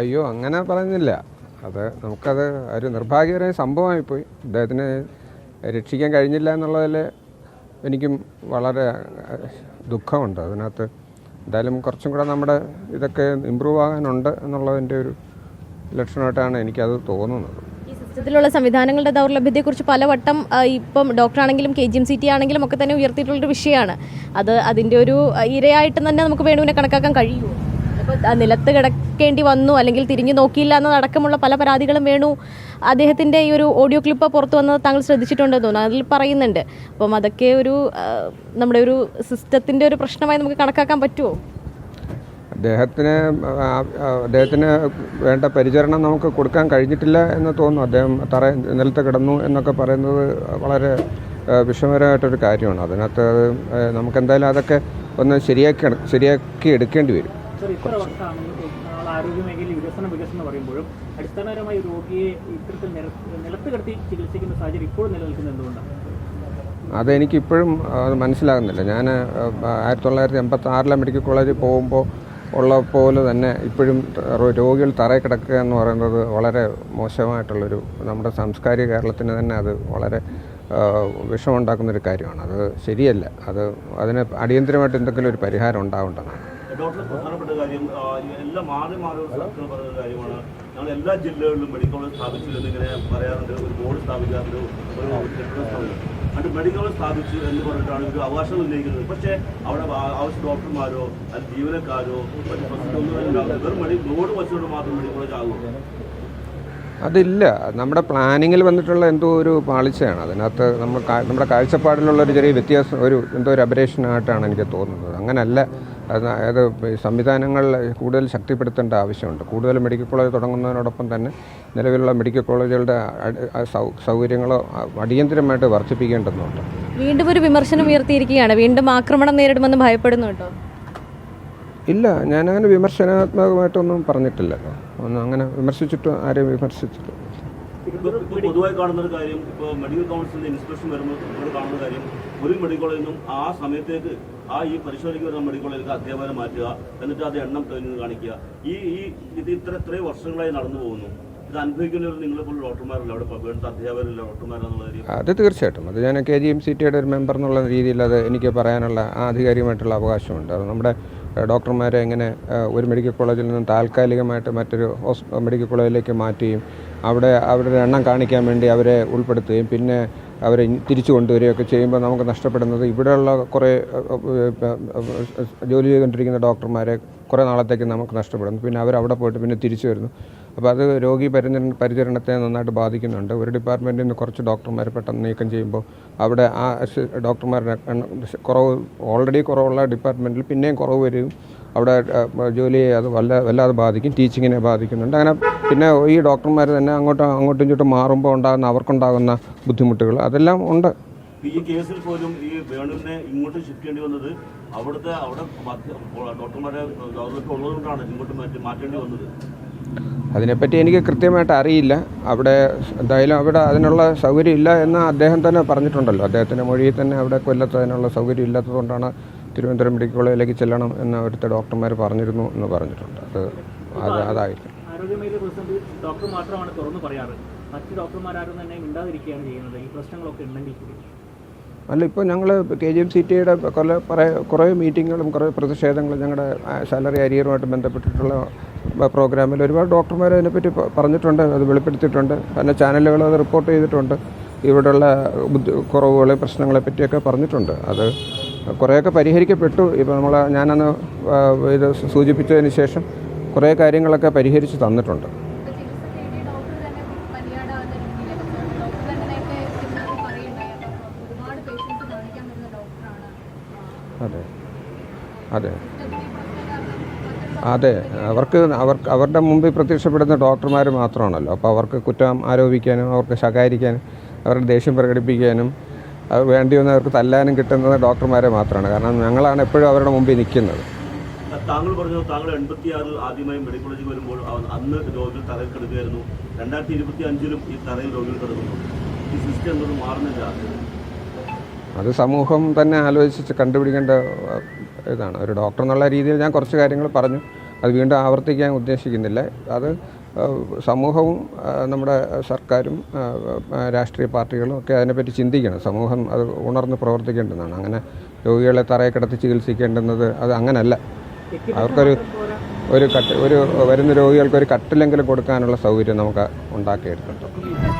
അയ്യോ അങ്ങനെ പറഞ്ഞില്ല. അത് നമുക്കത് ഒരു നിർഭാഗ്യകരമായ സംഭവമായിപ്പോയി. അദ്ദേഹത്തിന് രക്ഷിക്കാൻ കഴിഞ്ഞില്ല എന്നുള്ളതിൽ എനിക്കും വളരെ ദുഃഖമുണ്ട്. അതിനകത്ത് എന്തായാലും കുറച്ചും കൂടെ നമ്മുടെ ഇതൊക്കെ ഇമ്പ്രൂവ് ആകാനുണ്ട് എന്നുള്ളതിന്റെ ഒരു ലക്ഷണമായിട്ടാണ് എനിക്കത് തോന്നുന്നത്. സിസ്റ്റത്തിലുള്ള സംവിധാനങ്ങളുടെ ദൗർലഭ്യത്തെക്കുറിച്ച് പലവട്ടം ഇപ്പം ഡോക്ടറാണെങ്കിലും K G M C T ആണെങ്കിലും ഒക്കെ തന്നെ ഉയർത്തിയിട്ടുള്ളൊരു വിഷയമാണ്. അത് അതിന്റെ ഒരു ഇരയായിട്ട് തന്നെ നമുക്ക് വേണുവിനെ കണക്കാക്കാൻ കഴിയുമോ? നിലത്ത് കിടക്കേണ്ടി വന്നു അല്ലെങ്കിൽ തിരിഞ്ഞു നോക്കിയില്ല എന്നതടക്കമുള്ള പല പരാതികളും വേണു. അദ്ദേഹത്തിന്റെ ഈ ഒരു ഓഡിയോ ക്ലിപ്പ് പുറത്തു വന്നത് താങ്കൾ ശ്രദ്ധിച്ചിട്ടുണ്ടെന്ന് തോന്നുന്നു. അതിൽ പറയുന്നുണ്ട്. അപ്പം അതൊക്കെ ഒരു നമ്മുടെ ഒരു സിസ്റ്റത്തിന്റെ ഒരു പ്രശ്നമായി നമുക്ക് കണക്കാക്കാൻ പറ്റുമോ അദ്ദേഹത്തിന് അദ്ദേഹത്തിന് വേണ്ട പരിചരണം നമുക്ക് കൊടുക്കാൻ കഴിഞ്ഞിട്ടില്ല എന്ന് തോന്നുന്നു. അദ്ദേഹം തറ നിലത്ത് കിടന്നു എന്നൊക്കെ പറയുന്നത് വളരെ വിഷമകരമായിട്ടൊരു കാര്യമാണ്. അതിനകത്ത് നമുക്കെന്തായാലും അതൊക്കെ ഒന്ന് ശരിയാക്കി ശരിയാക്കി എടുക്കേണ്ടി വരും. ഇത്ര വർഷമാണെങ്കിലും നമ്മൾ ആരോഗ്യ മേഖലയിൽ വികസനം വികസനം എന്ന് പറയുമ്പോഴും അടിസ്ഥാനപരമായി രോഗിയെ ഇത്തരത്തിൽ നില- നിലത്ത് കിടത്തി ചികിത്സിക്കുന്ന സാഹചര്യം ഇപ്പോഴും നിലനിൽക്കുന്നത് എന്തുകൊണ്ടാണ്? അതെനിക്കിപ്പോഴും അത് മനസ്സിലാകുന്നില്ല. ഞാൻ ആയിരത്തി തൊള്ളായിരത്തി എൺപത്തി ആറിലെ മെഡിക്കൽ കോളേജിൽ പോകുമ്പോൾ ഉള്ള പോലെ തന്നെ ഇപ്പോഴും രോഗികൾ തറയിൽ കിടക്കുക എന്ന് പറയുന്നത് വളരെ മോശമായിട്ടുള്ളൊരു നമ്മുടെ സാംസ്കാരിക കേരളത്തിന് തന്നെ അത് വളരെ വിഷമുണ്ടാക്കുന്നൊരു കാര്യമാണ്. അത് ശരിയല്ല. അത് അതിന് അടിയന്തരമായിട്ട് എന്തെങ്കിലും ഒരു പരിഹാരം ഉണ്ടാവേണ്ടതാണ്. ഡോക്ടർ പ്രധാനപ്പെട്ട കാര്യം എല്ലാം മാറി മാറി ഒരു സർക്കിൾ പറയുന്ന കാര്യമാണ്. ഞങ്ങൾ എല്ലാ ജില്ലകളിലും മെഡിക്കൽ കോളേജ് സ്ഥാപിച്ചു എന്നിങ്ങനെ പറയാറുണ്ട്. ഒരു ബോർഡ് സ്ഥാപിക്കാറുണ്ട്. ഒരു കെട്ടിടം അത് മെഡിക്കൽ കോളേജ് സ്ഥാപിച്ചു എന്ന് പറഞ്ഞിട്ടാണ് ഒരു അവകാശം ഉന്നയിക്കുന്നത്. പക്ഷേ അവിടെ ആവശ്യ ഡോക്ടർമാരോ അത് ജീവനക്കാരോ വെറും മെഡിക്കൽ ബോർഡ് വച്ചുകൊണ്ട് മാത്രം മെഡിക്കൽ കോളേജ് ആകും അതില്ല. നമ്മുടെ പ്ലാനിങ്ങിൽ വന്നിട്ടുള്ള എന്തോ ഒരു പാളിച്ചയാണ്. അതിനകത്ത് നമ്മൾ നമ്മുടെ കാഴ്ചപ്പാടിലുള്ള ഒരു ചെറിയ വ്യത്യാസം ഒരു എന്തോ ഒരു അപരേഷനായിട്ടാണ് എനിക്ക് തോന്നുന്നത്. അങ്ങനല്ല. അത് സംവിധാനങ്ങൾ കൂടുതൽ ശക്തിപ്പെടുത്തേണ്ട ആവശ്യമുണ്ട്. കൂടുതൽ മെഡിക്കൽ കോളേജ് തുടങ്ങുന്നതിനോടൊപ്പം തന്നെ നിലവിലുള്ള മെഡിക്കൽ കോളേജുകളുടെ സൗകര്യങ്ങളോ അടിയന്തരമായിട്ട് വർദ്ധിപ്പിക്കേണ്ടതുണ്ട്. വീണ്ടും ഒരു വിമർശനം ഉയർത്തിയിരിക്കുകയാണ്. വീണ്ടും ആക്രമണം നേരിടുമെന്ന് ഭയപ്പെടുന്നുണ്ടോ ഇല്ല ഞാനങ്ങനെ വിമർശനാത്മകമായിട്ടൊന്നും പറഞ്ഞിട്ടില്ലല്ലോ ഒന്നും അങ്ങനെ വിമർശിച്ചിട്ടും ആരെയും വിമർശിച്ചിട്ടില്ല. ഇപ്പൊ ഇപ്പൊ പൊതുവായി കാണുന്ന ഒരു കാര്യം ഇപ്പോൾ മെഡിക്കൽ കൗൺസിലിന്റെ ഇൻസ്പെക്ഷൻ വരുമ്പോൾ നമ്മൾ കാണുന്ന കാര്യം ഒരു മെഡിക്കൽ കോളേജിൽ ആ സമയത്തേക്ക് ആ ഈ പരിശോധനയ്ക്ക് വരുന്ന മെഡിക്കൽ കോളേജിലേക്ക് അധ്യാപകരെ മാറ്റുക എന്നിട്ട് അത് എണ്ണം കഴിഞ്ഞ് കാണിക്കുക. ഈ ഈ ഇത് ഇത്ര ഇത്രയും വർഷങ്ങളായി നടന്നു പോകുന്നു. അത് തീർച്ചയായിട്ടും. അത് ഞാൻ കെ ജി എം സി ടിയുടെ ഒരു മെമ്പർ എന്നുള്ള രീതിയിൽ അത് എനിക്ക് പറയാനുള്ള ആധികാരികമായിട്ടുള്ള അവകാശമുണ്ട്. അത് നമ്മുടെ ഡോക്ടർമാരെ എങ്ങനെ ഒരു മെഡിക്കൽ കോളേജിൽ നിന്ന് താൽക്കാലികമായിട്ട് മറ്റൊരു മെഡിക്കൽ കോളേജിലേക്ക് മാറ്റുകയും അവിടെ അവരുടെ എണ്ണം കാണിക്കാൻ വേണ്ടി അവരെ ഉൾപ്പെടുത്തുകയും പിന്നെ അവരെ തിരിച്ചു കൊണ്ടുവരികയൊക്കെ ചെയ്യുമ്പോൾ നമുക്ക് നഷ്ടപ്പെടുന്നത് ഇവിടെയുള്ള കുറേ ജോലി ചെയ്തുകൊണ്ടിരിക്കുന്ന ഡോക്ടർമാരെ കുറേ നാളത്തേക്ക് നമുക്ക് നഷ്ടപ്പെടുന്നു. പിന്നെ അവർ അവിടെ പോയിട്ട് പിന്നെ തിരിച്ചു വരുന്നു. അപ്പോൾ അത് രോഗി പരിചരണ പരിചരണത്തെ നന്നായിട്ട് ബാധിക്കുന്നുണ്ട്. ഒരു ഡിപ്പാർട്ട്മെന്റിൽ നിന്ന് കുറച്ച് ഡോക്ടർമാർ പെട്ടെന്ന് നീക്കം ചെയ്യുമ്പോൾ അവിടെ ആ ഡോക്ടർമാരുടെ കുറവ് ഓൾറെഡി കുറവുള്ള ഡിപ്പാർട്ട്മെന്റിൽ പിന്നെയും കുറവ് വരും. അവിടെ ജോലിയെ അത് വല്ല വല്ലാതെ ബാധിക്കും. ടീച്ചിങ്ങിനെ ബാധിക്കുന്നുണ്ട്. അങ്ങനെ പിന്നെ ഈ ഡോക്ടർമാർ തന്നെ അങ്ങോട്ടും അങ്ങോട്ടും ഇങ്ങോട്ടും മാറുമ്പോൾ ഉണ്ടാകുന്ന അവർക്കുണ്ടാകുന്ന ബുദ്ധിമുട്ടുകൾ അതെല്ലാം ഉണ്ട്. ഈ കേസിൽ പോലും ഈ വേണുവിനെ ഇങ്ങോട്ട് ഷിഫ്റ്റ് ചെയ്യേണ്ടി വന്നത് അവിടുത്തെ അവിടെ ഡോക്ടർമാരെ ഉള്ളതുകൊണ്ടാണ് ഇങ്ങോട്ട് മാറ്റി മാറ്റേണ്ടി വന്നത്. അതിനെപ്പറ്റി എനിക്ക് കൃത്യമായിട്ട് അറിയില്ല. അവിടെ എന്തായാലും അവിടെ അതിനുള്ള സൗകര്യം ഇല്ല എന്ന് അദ്ദേഹം തന്നെ പറഞ്ഞിട്ടുണ്ടല്ലോ. അദ്ദേഹത്തിന്റെ മൊഴിയിൽ തന്നെ അവിടെ കൊല്ലത്ത് അതിനുള്ള സൗകര്യം ഇല്ലാത്തതുകൊണ്ടാണ് തിരുവനന്തപുരം മെഡിക്കൽ കോളേജിലേക്ക് ചെല്ലണം എന്ന് അവിടുത്തെ ഡോക്ടർമാർ പറഞ്ഞിരുന്നു എന്ന് പറഞ്ഞിട്ടുണ്ട്. അത് അത് അതായിരിക്കും. ഡോക്ടർ മാത്രമാണ് തുറന്നു പറയാറ്. മറ്റ് ഡോക്ടർമാരും തന്നെ മിണ്ടാതിരിക്കുകയാണ് ചെയ്യുന്നത്. ഈ പ്രശ്നങ്ങളൊക്കെ ഉണ്ടെങ്കിൽ കൂടി. അല്ല ഇപ്പോൾ ഞങ്ങൾ കെ ജി എം സി ടിയുടെ കുറേ കുറേ കുറേ മീറ്റിങ്ങുകളും കുറേ പ്രതിഷേധങ്ങളും ഞങ്ങളുടെ സാലറി അരിയറുമായിട്ട് ബന്ധപ്പെട്ടിട്ടുള്ള പ്രോഗ്രാമിൽ ഒരുപാട് ഡോക്ടർമാർ അതിനെപ്പറ്റി പറഞ്ഞിട്ടുണ്ട് അത് വെളിപ്പെടുത്തിയിട്ടുണ്ട് പിന്നെ ചാനലുകൾ അത് റിപ്പോർട്ട് ചെയ്തിട്ടുണ്ട് ഇവിടെയുള്ള കുറവുകളെ പ്രശ്നങ്ങളെ പറ്റിയൊക്കെ പറഞ്ഞിട്ടുണ്ട് അത് കുറേയൊക്കെ പരിഹരിക്കപ്പെട്ടു ഇപ്പോൾ നമ്മൾ ഞാനന്ന് ഇത് സൂചിപ്പിച്ചതിന് ശേഷം കുറേ കാര്യങ്ങളൊക്കെ പരിഹരിച്ച് തന്നിട്ടുണ്ട്. അതെ. അതെ. അതെ. അവർക്ക് അവർക്ക് അവരുടെ മുമ്പിൽ പ്രത്യക്ഷപ്പെടുന്ന ഡോക്ടർമാർ മാത്രമാണല്ലോ. അപ്പോൾ അവർക്ക് കുറ്റം ആരോപിക്കാനും അവർക്ക് ശകാരിക്കാനും അവരുടെ ദേഷ്യം പ്രകടിപ്പിക്കാനും അവർ വേണ്ടി വന്ന് അവർക്ക് തല്ലാനും കിട്ടുന്നത് ഡോക്ടർമാരെ മാത്രമാണ്. കാരണം ഞങ്ങളാണ് എപ്പോഴും അവരുടെ മുമ്പിൽ നിൽക്കുന്നത്. താങ്കൾ പറഞ്ഞു താങ്കൾ എൺപത്തിയാറ് ആദ്യമായി മെഡിക്കൽ കോളേജിൽ വരുമ്പോൾ അന്ന് രോഗികൾ തറയിൽ കിടക്കുകയായിരുന്നു. രണ്ടായിരത്തി ഇരുപത്തി അഞ്ചിലും ഈ തറയിൽ രോഗികൾ കിടക്കുന്നു. ഈ സിസ്റ്റം എന്തൊന്നും മാറുന്നില്ല? അത് സമൂഹം തന്നെ ആലോചിച്ച് കണ്ടുപിടിക്കേണ്ട ഇതാണ്. ഒരു ഡോക്ടർ എന്നുള്ള രീതിയിൽ ഞാൻ കുറച്ച് കാര്യങ്ങൾ പറഞ്ഞു. അത് വീണ്ടും ആവർത്തിക്കാൻ ഉദ്ദേശിക്കുന്നില്ല. അത് സമൂഹവും നമ്മുടെ സർക്കാരും രാഷ്ട്രീയ പാർട്ടികളും ഒക്കെ അതിനെപ്പറ്റി ചിന്തിക്കണം. സമൂഹം അത് ഉണർന്ന് പ്രവർത്തിക്കേണ്ടതാണ്. അങ്ങനെ രോഗികളെ തറയെ കിടത്തി ചികിത്സിക്കേണ്ടുന്നത് അത് അങ്ങനല്ല. അവർക്കൊരു ഒരു കട്ട് ഒരു വരുന്ന രോഗികൾക്ക് ഒരു കട്ടിലെങ്കിലും കൊടുക്കാനുള്ള സൗകര്യം നമുക്ക് ഉണ്ടാക്കിയെടുക്കണം